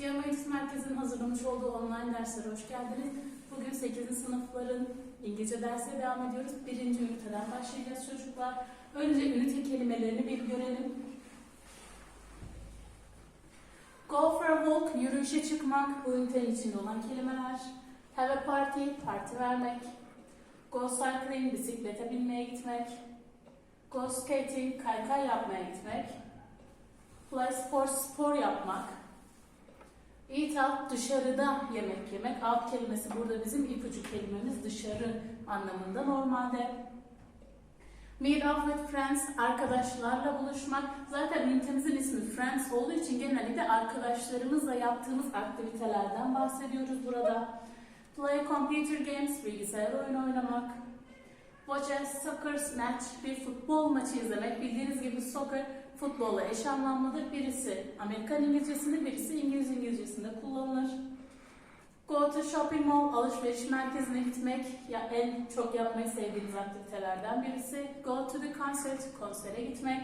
Eğitim Merkezi'nin hazırlamış olduğu online derslere hoş geldiniz. Bugün 8. sınıfların İngilizce dersine devam ediyoruz. Birinci üniteden başlayacağız çocuklar. Önce ünite kelimelerini bir görelim. Go for a walk, yürüyüşe çıkmak, bu ünitenin içinde olan kelimeler. Have a party, parti vermek. Go cycling, bisiklete binmeye gitmek. Go skating, kaykay yapmaya gitmek. Play sports, spor yapmak. Eat out, dışarıda yemek yemek. Out kelimesi burada bizim ipucu kelimemiz dışarı anlamında normalde. Meet up with friends, arkadaşlarla buluşmak. Zaten ünitemizin ismi Friends olduğu için genellikle arkadaşlarımızla yaptığımız aktivitelerden bahsediyoruz burada. Play computer games, bilgisayar oyunu oynamak. Watch a soccer match, bir futbol maçı izlemek. Bildiğiniz gibi soccer futbolla eş anlamlıdır. Birisi Amerikan İngilizcesinde, birisi İngiliz İngilizcesinde kullanılır. Go to shopping mall, alışveriş merkezine gitmek ya en çok yapmayı sevdiğiniz aktivitelerden birisi. Go to the concert, konsere gitmek.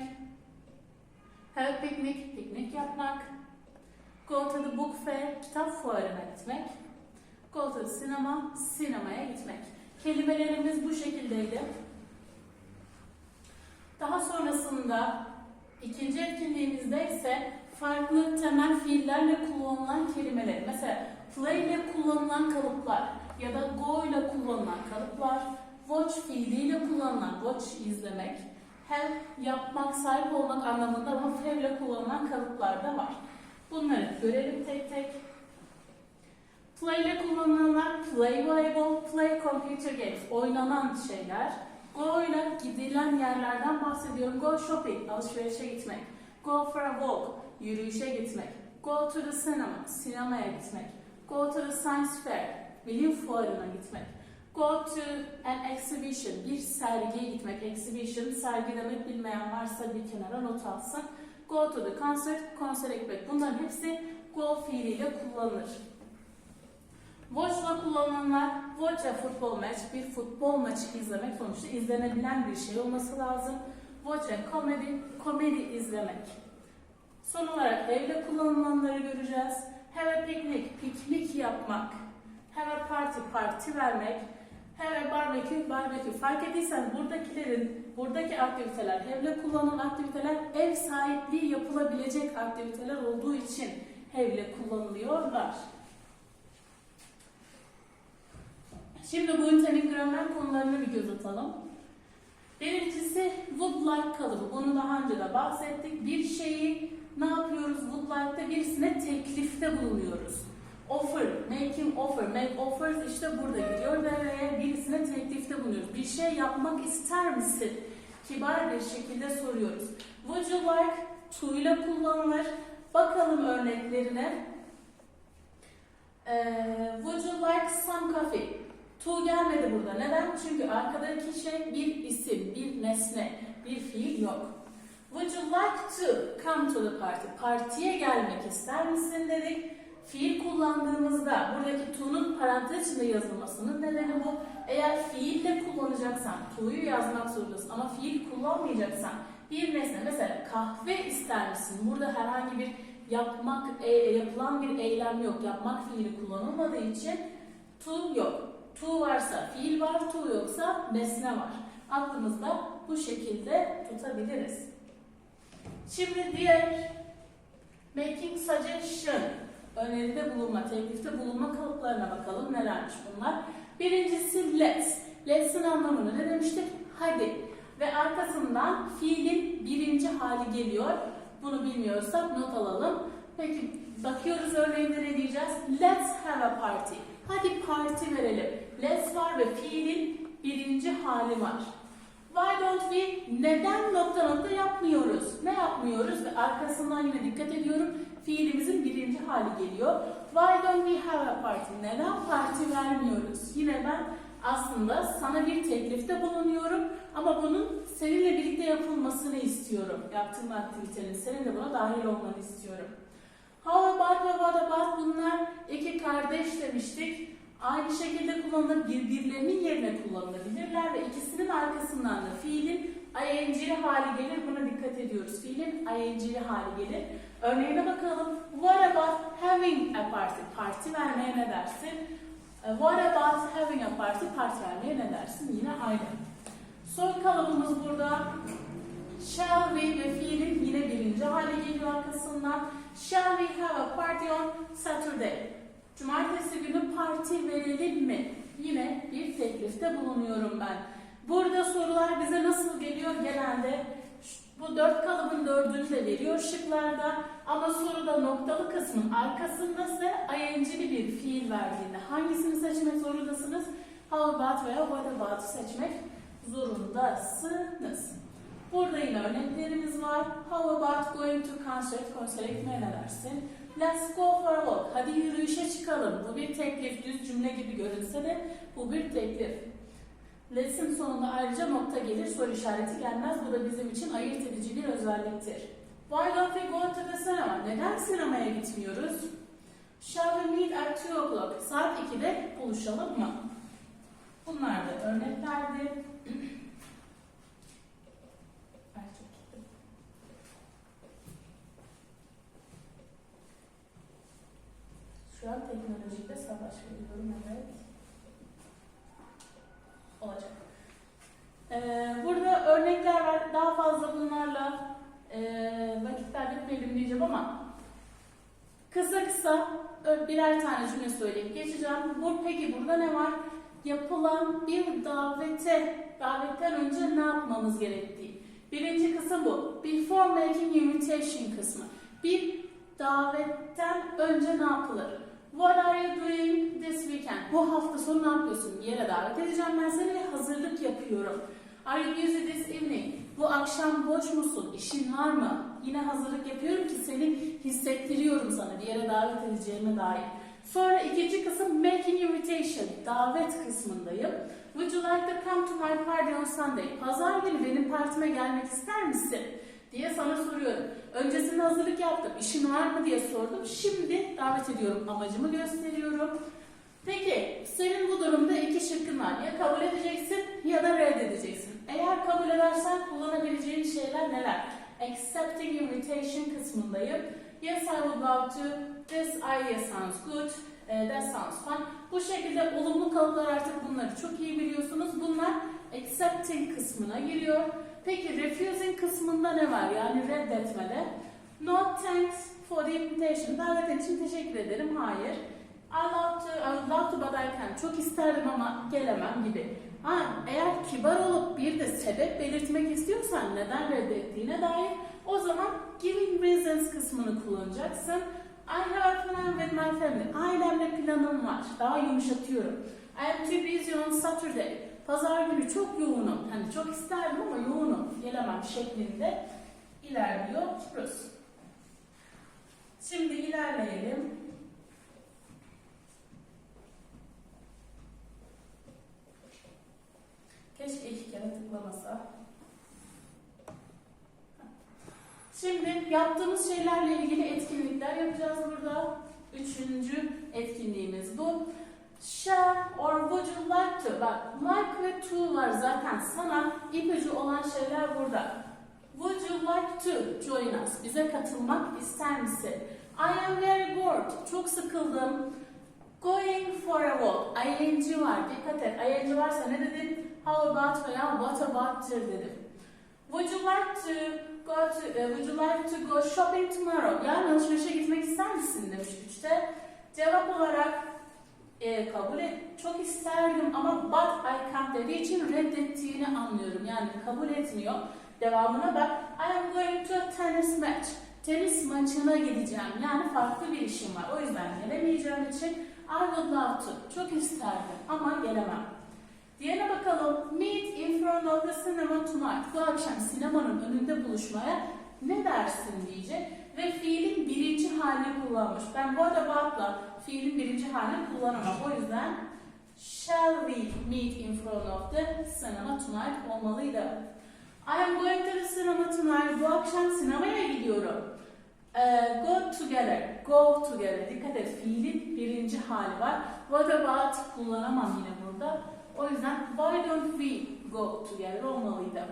Have a picnic, piknik yapmak. Go to the book fair, kitap fuarına gitmek. Go to the cinema, sinemaya gitmek. Kelimelerimiz bu şekildeydi. Daha sonrasında ikinci etkinliğimizde ise farklı temel fiillerle kullanılan kelimeler. Mesela play ile kullanılan kalıplar ya da go ile kullanılan kalıplar, watch fiiliyle kullanılan watch izlemek, have yapmak, sahip olmak anlamında ama have ile kullanılan kalıplar da var. Bunları görelim tek tek. Play ile kullanılanlar play voleybol, play computer games, oynanan şeyler. Go ile gidilen yerlerden bahsediyorum. Go shopping, alışverişe gitmek. Go for a walk, yürüyüşe gitmek. Go to the cinema, sinemaya gitmek. Go to the science fair, bilim fuarına gitmek. Go to an exhibition, bir sergiye gitmek. Exhibition, sergi demek bilmeyen varsa bir kenara not alsın. Go to the concert, konsere gitmek. Bunların hepsi go fiiliyle kullanılır. Watch'la kullanılanlar, watch a football match, bir futbol maçı izlemek sonuçta izlenebilen bir şey olması lazım. Watch a comedy, komedi izlemek. Son olarak evde kullanılanları göreceğiz. Have a picnic, piknik yapmak. Have a party, parti vermek. Have a barbecue, barbecue. Fark ettiysen buradakilerin, buradaki aktiviteler, evle kullanılan aktiviteler ev sahipliği yapılabilecek aktiviteler olduğu için evle kullanılıyorlar. Şimdi bu ünitenin gramer konularına bir göz atalım. Birincisi would like kalıbı. Bunu daha önce de bahsettik. Bir şeyi ne yapıyoruz would like'da birisine teklifte bulunuyoruz. Offer, making offer, make offers işte burada gidiyor devreye birisine teklifte bulunuyoruz. Bir şey yapmak ister misin? Kibar bir şekilde soruyoruz. Would you like to ile kullanılır. Bakalım örneklerine. Ee, would you like some coffee? To gelmedi burada. Neden? Çünkü arkadaki şey bir isim, bir nesne, bir fiil yok. Would you like to come to the party? Partiye gelmek ister misin dedik. Fiil kullandığımızda buradaki to'nun parantez içinde yazılmasının nedeni bu. Eğer fiille kullanacaksan to'yu yazmak zorundasın ama fiil kullanmayacaksan bir nesne mesela kahve ister misin? Burada herhangi bir yapmak, e, yapılan bir eylem yok. Yapmak fiili kullanılmadığı için to yok. To varsa fiil var, to yoksa nesne var. Aklımızda bu şekilde tutabiliriz. Şimdi diğer making suggestion, öneride bulunma, teklifte bulunma kalıplarına bakalım nelermiş bunlar. Birincisi let's. Let's'in anlamını ne demiştik? Hadi. Ve arkasından fiilin birinci hali geliyor. Bunu bilmiyorsak not alalım. Peki bakıyoruz örneğinde ne diyeceğiz? Let's have a party. Hadi parti verelim. Let's var ve fiilin birinci hali var. Why don't we? Neden nokta nokta yapmıyoruz? Ne yapmıyoruz? Ve arkasından yine dikkat ediyorum. Fiilimizin birinci hali geliyor. Why don't we have a party? Neden parti vermiyoruz? Yine ben aslında sana bir teklifte bulunuyorum ama bunun seninle birlikte yapılmasını istiyorum. Yaptığım aktivitenin senin de buna dahil olmanı istiyorum. How about ve what about bunlar iki kardeş demiştik. Aynı şekilde kullanılır, birbirlerinin yerine kullanılabilirler ve ikisinin arkasından da fiilin ing hali gelir. Buna dikkat ediyoruz. Fiilin ing hali gelir. Örneğine bakalım. What about having a party? Parti vermeye ne dersin? E, What about having a party? Parti vermeye ne dersin? Yine aynı. Son kalıbımız burada. Shall we ve fiilin yine birinci hale geliyor arkasından. Shall we have a party on Saturday? Cumartesi günü parti verelim mi? Yine bir teklifte bulunuyorum ben. Burada sorular bize nasıl geliyor genelde? Bu dört kalıbın dördünü de veriyor şıklarda ama soruda noktalı kısmın arkasında ise ing'li bir fiil verdiğinde hangisini seçmek zorundasınız? How about veya what about seçmek zorundasınız. Burada yine örneklerimiz var. How about going to concert? Konsere gitmeye ne dersin? Let's go for a walk. Hadi yürüyüşe çıkalım. Bu bir teklif. Düz cümle gibi görünse de bu bir teklif. Let'sin sonunda ayrıca nokta gelir. Soru işareti gelmez. Bu da bizim için ayırt edici bir özelliktir. Why don't we go to the cinema? Neden sinemaya gitmiyoruz? Shall we meet at 2 o'clock? Saat 2'de buluşalım mı? Bunlar da örneklerdi. Ay, çok iyi. Şu an teknolojide savaş veriyorum evet. Olacak. Ee, burada örnekler var. Daha fazla bunlarla e, vakit kaybetmeyelim diyeceğim ama kısa kısa birer tane cümle söyleyip geçeceğim. Bu, peki burada ne var? Yapılan bir davete, davetten önce ne yapmamız gerektiği. Birinci kısım bu. Before making invitation kısmı. Bir davetten önce ne yapılır? What are you doing this weekend? Bu hafta sonu ne yapıyorsun? Bir yere davet edeceğim ben seni hazırlık yapıyorum. Are you busy this evening? Bu akşam boş musun? İşin var mı? Yine hazırlık yapıyorum ki seni hissettiriyorum sana bir yere davet edeceğime dair. Sonra ikinci kısım making invitation. Davet kısmındayım. Would you like to come to my party on Sunday? Pazar günü benim partime gelmek ister misin? Diye sana soruyorum. Öncesinde hazırlık yaptım. İşin var mı diye sordum. Şimdi davet ediyorum. Amacımı gösteriyorum. Peki senin bu durumda iki şıkkın var. Ya kabul edeceksin ya da reddedeceksin. Eğer kabul edersen kullanabileceğin şeyler neler? Accepting invitation kısmındayım. Yes, I would love to. This idea sounds good. Eh, that sounds fun. Bu şekilde olumlu kalıplar artık bunları çok iyi biliyorsunuz. Bunlar accepting kısmına giriyor. Peki refusing kısmında ne var? Yani reddetmede. No thanks for the invitation. Davetin için teşekkür ederim. Hayır. I love to, I love to but I can't. Çok isterdim ama gelemem gibi. Ha, eğer kibar olup bir de sebep belirtmek istiyorsan neden reddettiğine dair o zaman giving reasons kısmını kullanacaksın. I have a plan with my family. Ailemle planım var. Daha yumuşatıyorum. I am too busy on Saturday. Pazar günü çok yoğunum. Hani çok isterdim ama yoğunum. Gelemem şeklinde ilerliyoruz. Şimdi ilerleyelim. Keşke iki kere tıklamasa. Şimdi yaptığımız şeylerle ilgili etkinlikler yapacağız burada. Üçüncü etkinliğimiz bu. Shall or would you like to? Bak like ve to var zaten. Sana ipucu olan şeyler burada. Would you like to join us? Bize katılmak ister misin? I am very bored. Çok sıkıldım. Going for a walk. ing var. Dikkat et. ing varsa ne dedim? How about veya what about dedim. Would you like to go to, uh, would you like to go shopping tomorrow? Yarın alışverişe gitmek ister misin demiş üçte. Cevap olarak e, kabul et, çok isterdim ama but I can't dediği için reddettiğini anlıyorum. Yani kabul etmiyor. Devamına bak. I am going to a tennis match. Tenis maçına gideceğim. Yani farklı bir işim var. O yüzden gelemeyeceğim için I would love to. Çok isterdim ama gelemem. Diğerine bakalım. Meet in front of the cinema tonight. Bu akşam sinemanın önünde buluşmaya ne dersin diyecek. Ve fiilin birinci halini kullanmış. Ben what about'la fiilin birinci halini kullanamam. O yüzden shall we meet in front of the cinema tonight olmalıydı. I am going to the cinema tonight. Bu akşam sinemaya gidiyorum. Ee, go together. Go together. Dikkat et. Fiilin birinci hali var. What about kullanamam yine burada. O yüzden why don't we go together olmalıydı.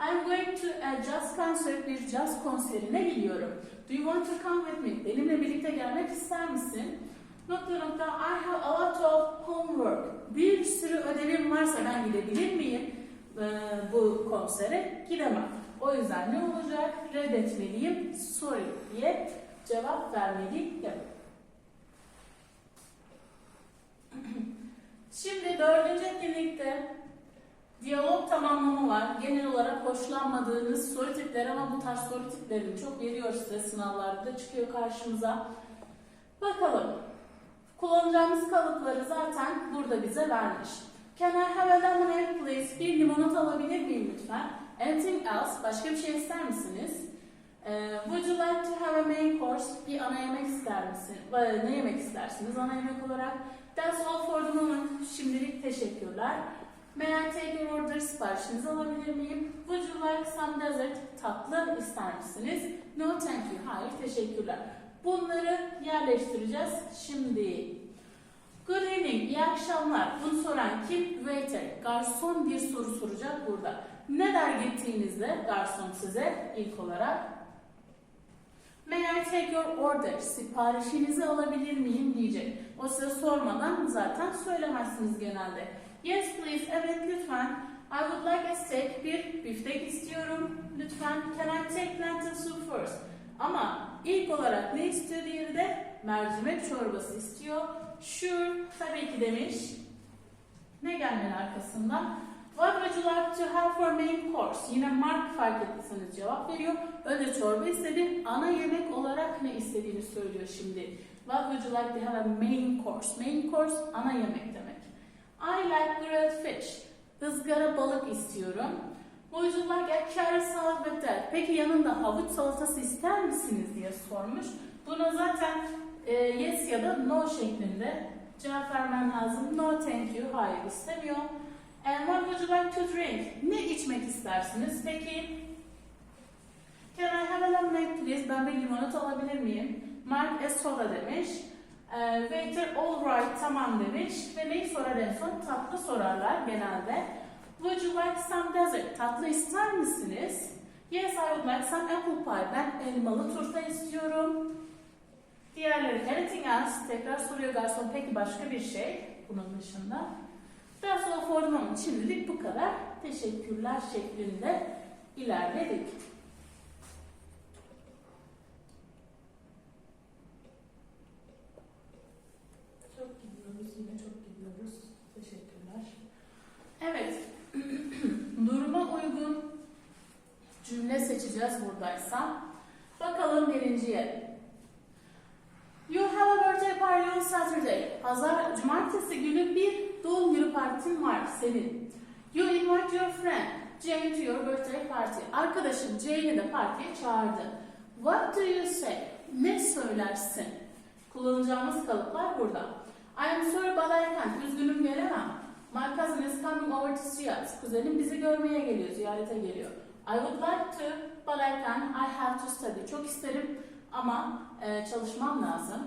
I'm going to a jazz concert, bir jazz konserine gidiyorum. Do you want to come with me? Benimle birlikte gelmek ister misin? Nokta I have a lot of homework. Bir sürü ödevim varsa ben gidebilir miyim e, bu konsere? Gidemem. O yüzden ne olacak? Reddetmeliyim. Sorry diye cevap vermeliyim. Şimdi dördüncü etkinlikte diyalog tamamlama var. Genel olarak hoşlanmadığınız soru tipleri ama bu tarz soru tiplerini çok veriyor size sınavlarda çıkıyor karşımıza. Bakalım. Kullanacağımız kalıpları zaten burada bize vermiş. Can I have a lemonade please? Bir limonata alabilir miyim lütfen? Anything else? Başka bir şey ister misiniz? Ee, would you like to have a main course? Bir ana yemek ister misin? Ne yemek istersiniz ana yemek olarak? That's all for the moment. Şimdilik teşekkürler. May I take your order? Siparişinizi alabilir miyim? Would you like some dessert? Tatlı ister misiniz? No thank you. Hayır teşekkürler. Bunları yerleştireceğiz şimdi. Good evening, iyi akşamlar. Bunu soran kim? Waiter. Garson bir soru soracak burada. Ne der gittiğinizde garson size ilk olarak? May I take your order? Siparişinizi alabilir miyim diyecek. O size sormadan zaten söylemezsiniz genelde. Yes please, evet lütfen. I would like a steak, bir biftek istiyorum. Lütfen. Can I take lentil soup first? Ama ilk olarak ne istiyor diğeri de? Mercimek çorbası istiyor. Sure, tabii ki demiş. Ne gelmeli arkasından? What would you like to have for main course? Yine Mark fark ettiyseniz cevap veriyor. Önce çorba istedi. Ana yemek olarak ne istediğini söylüyor şimdi. What would you like to have a main course? Main course ana yemek demek. I like grilled fish. Izgara balık istiyorum. A carrot salad with that? Peki yanında havuç salatası ister misiniz diye sormuş. Buna zaten e, yes ya da no şeklinde cevap vermen lazım. No thank you. Hayır istemiyor. And what would you like to drink? Ne içmek istersiniz? Peki Can I have a lemonade please? Ben bir limonata alabilir miyim? Mark a soda demiş. Ee, waiter all right tamam demiş. Ve neyi sorar en son? Tatlı sorarlar genelde. Would you like some dessert? Tatlı ister misiniz? Yes I would like some apple pie. Ben elmalı turta istiyorum. Diğerleri anything else? Tekrar soruyor garson. Peki başka bir şey bunun dışında? That's all for the. Şimdilik bu kadar. Teşekkürler şeklinde ilerledik. Çok gidiyoruz. Yine çok gidiyoruz. Teşekkürler. Evet. Duruma uygun cümle buradaysa. Bakalım birinciye. You have a birthday party on Saturday. Pazar, cumartesi günü bir doğum günü partin var senin. You invite your friend Jane to your birthday party. Arkadaşın Jane'i de partiye çağırdı. What do you say? Ne söylersin? Kullanacağımız kalıplar burada. I am sorry but I can't. Üzgünüm gelemem. My cousin is coming over to see us. Kuzenim bizi görmeye geliyor, ziyarete geliyor. I would like to but I can't. I have to study. Çok isterim ama e, çalışmam lazım.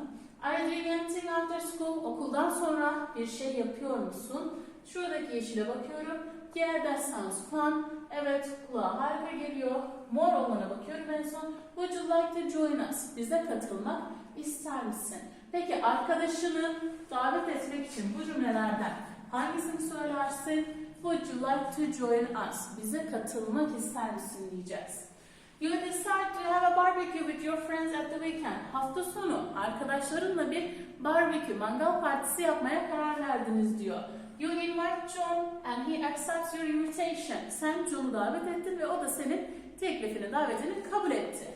Are you doing anything after school? Okuldan sonra bir şey yapıyor musun? Şuradaki yeşile bakıyorum. Yeah, that sounds fun. Evet, kulağa harika geliyor. Mor olana bakıyorum en son. Would you like to join us? Bize katılmak ister misin? Peki arkadaşını davet etmek için bu cümlelerden hangisini söylersin? Would you like to join us? Bize katılmak ister misin diyeceğiz. You decide to have a barbecue with your friends at the weekend. Hafta sonu arkadaşlarınla bir barbekü, mangal partisi yapmaya karar verdiniz diyor. You invite John and he accepts your invitation. Sen John'u davet ettin ve o da senin teklifini, davetini kabul etti.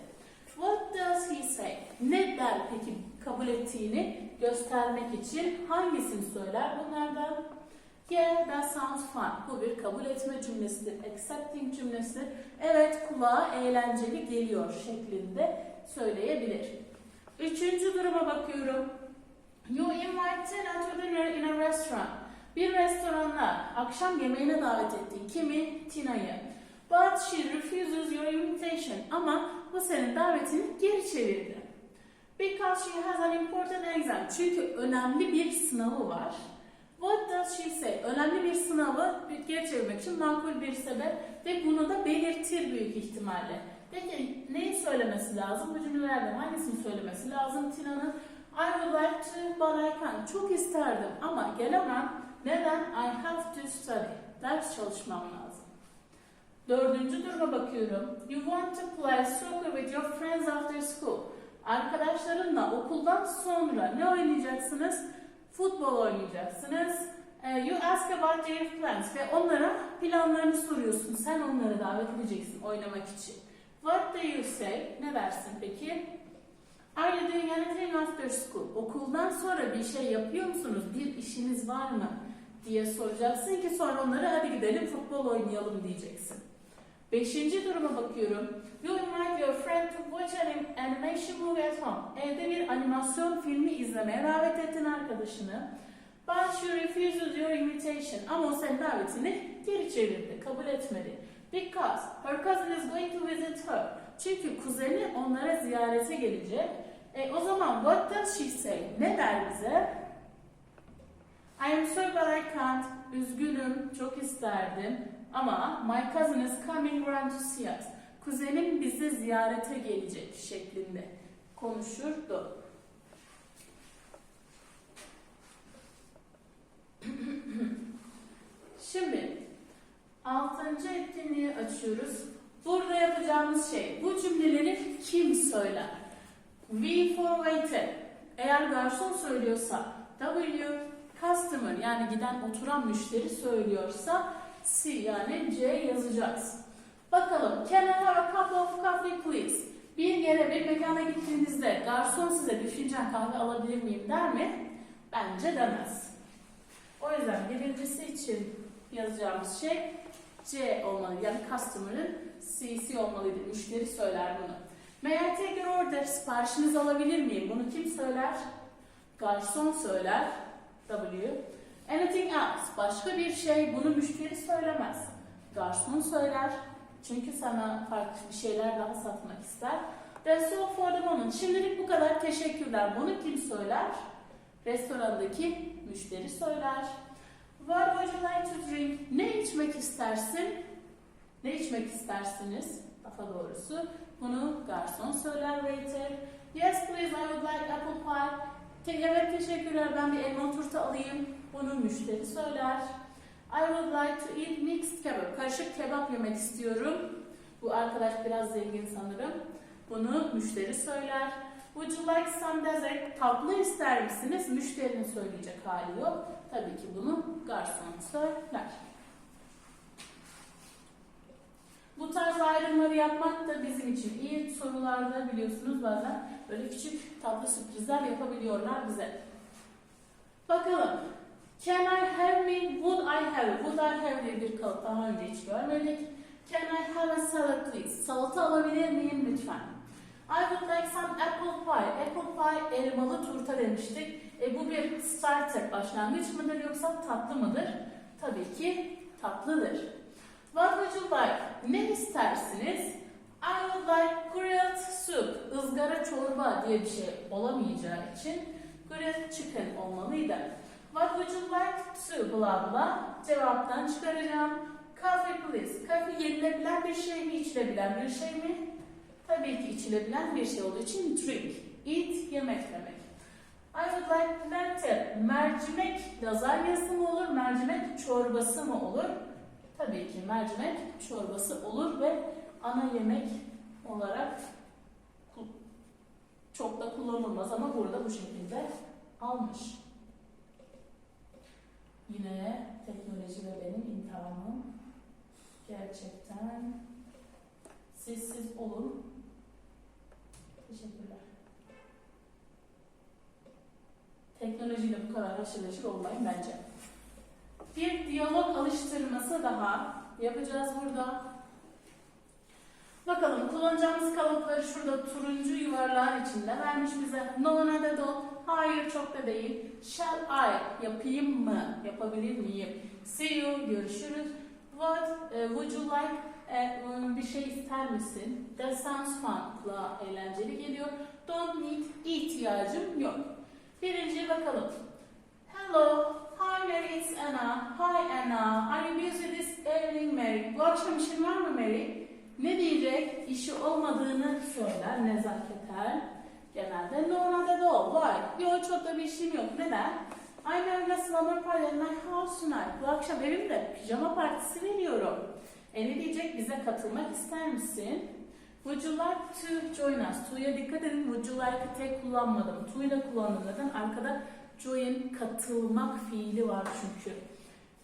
What does he say? Ne der peki kabul ettiğini göstermek için hangisini söyler bunlardan? Yeah, that sounds fun. Bu bir kabul etme cümlesidir. Accepting cümlesi. Evet, kulağa eğlenceli geliyor şeklinde söyleyebilir. Üçüncü duruma bakıyorum. You invite Tina to dinner in a restaurant. Bir restoranda akşam yemeğine davet ettin. Kimi? Tina'yı. But she refuses your invitation. Ama bu senin davetini geri çevirdi. Because she has an important exam. Çünkü önemli bir sınavı var. What does she say? Önemli bir sınavı geri çevirmek için makul bir sebep ve bunu da belirtir büyük ihtimalle. Peki neyi söylemesi lazım? Bu cümlelerden hangisini söylemesi lazım Tina'nın? I would like to but I can't. Çok isterdim ama gelemem. Neden? I have to study. Ders çalışmam lazım. Dördüncü duruma bakıyorum. You want to play soccer with your friends after school. Arkadaşlarınla okuldan sonra ne oynayacaksınız? Futbol oynayacaksınız. Eh, You ask about their plans ve onlara planlarını soruyorsun. Sen onları davet edeceksin oynamak için. What do you say? Ne dersin peki? Are you doing anything after school? Okuldan sonra bir şey yapıyor musunuz? Bir işiniz var mı? diye soracaksın ki sonra onlara hadi gidelim futbol oynayalım diyeceksin. Beşinci duruma bakıyorum. You invite your friend to watch an animation movie at home. Evde bir animasyon filmi izlemeye davet ettin arkadaşını. But she refuses your invitation. Ama o senin davetini geri çevirdi, kabul etmedi. Because her cousin is going to visit her. Çünkü kuzeni onlara ziyarete gelecek. E, o zaman what does she say? Ne der bize? I am sorry but I can't. Üzgünüm, çok isterdim. Ama my cousin is coming round to see us. Kuzenim bizi ziyarete gelecek şeklinde konuşurdu. Şimdi altıncı etkinliği açıyoruz. Burada yapacağımız şey bu cümleleri kim söyler? V for waiter. Eğer garson söylüyorsa W customer yani giden oturan müşteri söylüyorsa C yani C yazacağız. Bakalım can I have a cup of coffee please? Bir yere bir mekana gittiğinizde garson size bir fincan kahve alabilir miyim der mi? Bence demez. O yüzden birincisi için yazacağımız şey C olmalı. Yani customer'ın CC olmalıydı. Müşteri söyler bunu. May I take your order? Siparişinizi alabilir miyim? Bunu kim söyler? Garson söyler. W. Anything else? Başka bir şey bunu müşteri söylemez. Garson söyler. Çünkü sana farklı bir şeyler daha satmak ister. That's all for the moment. Şimdilik bu kadar. Teşekkürler. Bunu kim söyler? Restorandaki müşteri söyler. What would you like to drink? Ne içmek istersin? Ne içmek istersiniz? Daha doğrusu. Bunu garson söyler waiter. Yes please I would like apple pie. Evet teşekkürler ben bir elma turta alayım. Bunu müşteri söyler. I would like to eat mixed kebab. Karışık kebap yemek istiyorum. Bu arkadaş biraz zengin sanırım. Bunu müşteri söyler. Would you like some dessert? Tatlı ister misiniz? Müşterinin söyleyecek hali yok. Tabii ki bunu garson söyler. Bu tarz ayrımları yapmak da bizim için iyi. Sorularda biliyorsunuz bazen böyle küçük tatlı sürprizler yapabiliyorlar bize. Bakalım. Can I have me? Would I have? Would I have diye bir kalıp daha önce hiç görmedik. Can I have a salad please? Salata alabilir miyim lütfen? I would like some apple pie. Apple pie elmalı turta demiştik. E, bu bir starter başlangıç mıdır yoksa tatlı mıdır? Tabii ki tatlıdır. What would you like? Ne istersiniz? I would like grilled soup. ızgara çorba diye bir şey olamayacağı için grilled chicken olmalıydı. What would you like to? Bla bla. Cevaptan çıkaracağım. Coffee please. Coffee yenilebilen bir şey mi, içilebilen bir şey mi? Tabii ki içilebilen bir şey olduğu için drink. Eat, yemek demek. I would like lentil. Mercimek lazanyası mı olur, mercimek çorbası mı olur? Tabii ki mercimek çorbası olur ve ana yemek olarak çok da kullanılmaz ama burada bu şekilde almış. Yine teknoloji ve benim imtihanım. Gerçekten sessiz olun. Teşekkürler. Teknolojiyle bu kadar haşır neşir olmayın bence. Bir diyalog alıştırması daha yapacağız burada. Bakalım kullanacağımız kalıpları şurada turuncu yuvarlağın içinde vermiş bize. No ne de do. Hayır çok da değil. Shall I yapayım mı? Yapabilir miyim? See you görüşürüz. What e, would you like? E, bir şey ister misin? That sounds fun. Kulağa eğlenceli geliyor. Don't need ihtiyacım yok. Birinciye bakalım. Hello. Hi Mary, it's Anna. Hi Anna. Are you busy this evening Mary? Bu akşam işin var mı Mary? Ne diyecek? İşi olmadığını söyler nezaketen. Genelde no at all. Why? Yok çok da bir işim yok. Neden? I'm having a slumber party at my house tonight. Bu akşam evimde pijama partisi veriyorum. E ne diyecek? Bize katılmak ister misin? Would you like to join us? To'ya dikkat edin. Would you like'ı tek kullanmadım. Da kullandım. Neden? Arkada join katılmak fiili var çünkü.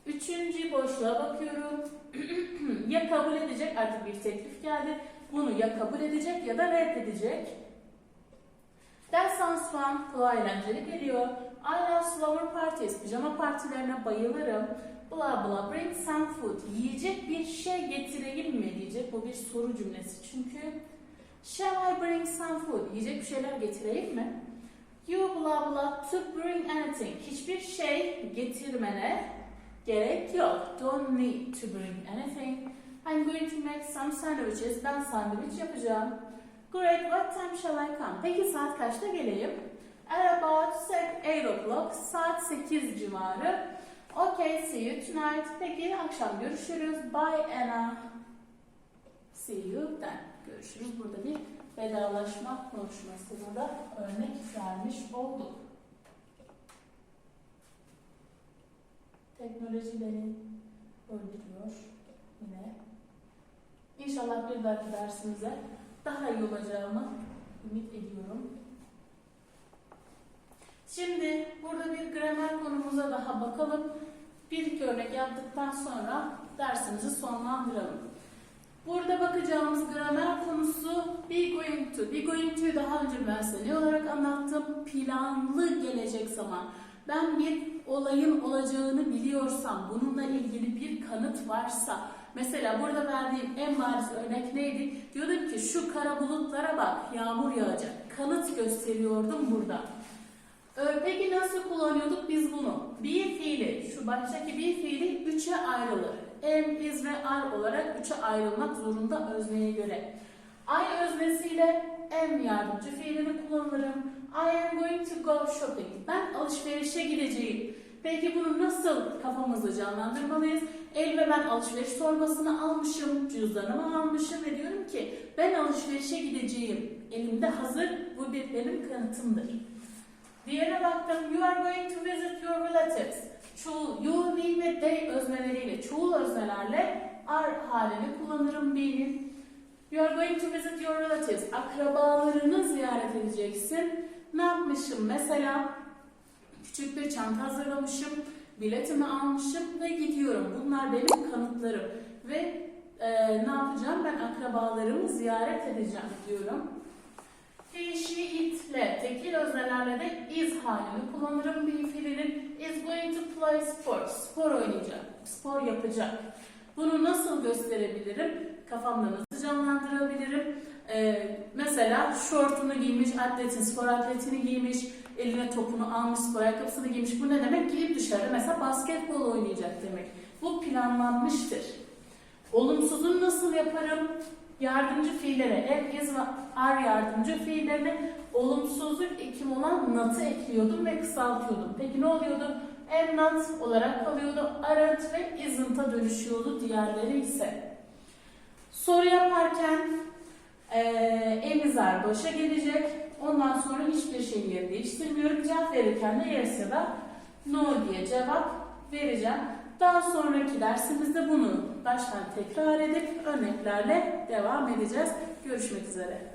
Üçüncü boşluğa bakıyorum. ya kabul edecek artık bir teklif geldi. Bunu ya kabul edecek ya da reddedecek. That sounds fun. Eğlenceli geliyor. I love slumber parties. Pijama partilerine bayılırım. Bla bla bring some food. Yiyecek bir şey getireyim mi diyecek. Bu bir soru cümlesi çünkü. Shall I bring some food? Yiyecek bir şeyler getireyim mi? You bla bla to bring anything. Hiçbir şey getirmene gerek yok. Don't need to bring anything. I'm going to make some sandwiches. Ben sandviç yapacağım. Great, what time shall I come? Peki saat kaçta geleyim? At about 8 o'clock, saat 8 civarı. Okay, see you tonight. Peki akşam görüşürüz. Bye Anna. See you then. Görüşürüz. Burada bir vedalaşma konuşmasına da örnek vermiş olduk. Teknoloji beni öldürüyor yine. İnşallah bir dahaki dersimize daha iyi olacağımı ümit ediyorum. Şimdi burada bir gramer konumuza daha bakalım. Bir iki örnek yaptıktan sonra dersimizi sonlandıralım. Burada bakacağımız gramer konusu be going to. Be going to daha önce ben ne olarak anlattım? Planlı gelecek zaman. Ben bir olayın olacağını biliyorsam, bununla ilgili bir kanıt varsa, mesela burada verdiğim en bariz örnek neydi? Diyordum ki şu kara bulutlara bak, yağmur yağacak. Kanıt gösteriyordum burada. Ee, Peki nasıl kullanıyorduk biz bunu? Bir fiili, şu baştaki bir fiili üçe ayrılır. Am, is ve are olarak üçe ayrılmak zorunda özneye göre. I öznesiyle am yardımcı fiilini kullanırım. I am going to go shopping. Ben alışverişe gideceğim. Peki bunu nasıl kafamızda canlandırmalıyız? El ve ben alışveriş torbasını almışım, cüzdanımı almışım ve diyorum ki ben alışverişe gideceğim. Elimde hazır, bu bir benim kanıtımdır. Diğerine baktım. You are going to visit your relatives. Çoğul, you, we ve they özneleriyle, çoğul öznelerle are halini kullanırım benim. You are going to visit your relatives. Akrabalarını ziyaret edeceksin. Ne yapmışım? Mesela küçük bir çanta hazırlamışım. Biletimi almışım ve gidiyorum. Bunlar benim kanıtlarım. Ve e, ne yapacağım? Ben akrabalarımı ziyaret edeceğim diyorum. He, she, it'le, tekil öznelerle de is halini kullanırım. Bir fiilinin is going to play sport. Spor oynayacak, spor yapacak. Bunu nasıl gösterebilirim? Kafamda nasıl canlandırabilirim? Ee, mesela şortunu giymiş, atletin, spor atletini giymiş, eline topunu almış, spor ayakkabısını giymiş. Bu ne demek? Gidip dışarıda mesela basketbol oynayacak demek. Bu planlanmıştır. Olumsuzunu nasıl yaparım? Yardımcı fiillere, is ve are yardımcı fiillerine olumsuzluk ekim olan not'ı ekliyordum ve kısaltıyordum. Peki ne oluyordu? Am not olarak kalıyordu. Aren't ve isn't'a dönüşüyordu diğerleri ise. Soru yaparken e, emizar başa gelecek. Ondan sonra hiçbir şeyi yer değiştirmiyorum. Cevap verirken de yes ya da no diye cevap vereceğim. Daha sonraki dersimizde bunu baştan tekrar edip örneklerle devam edeceğiz. Görüşmek üzere.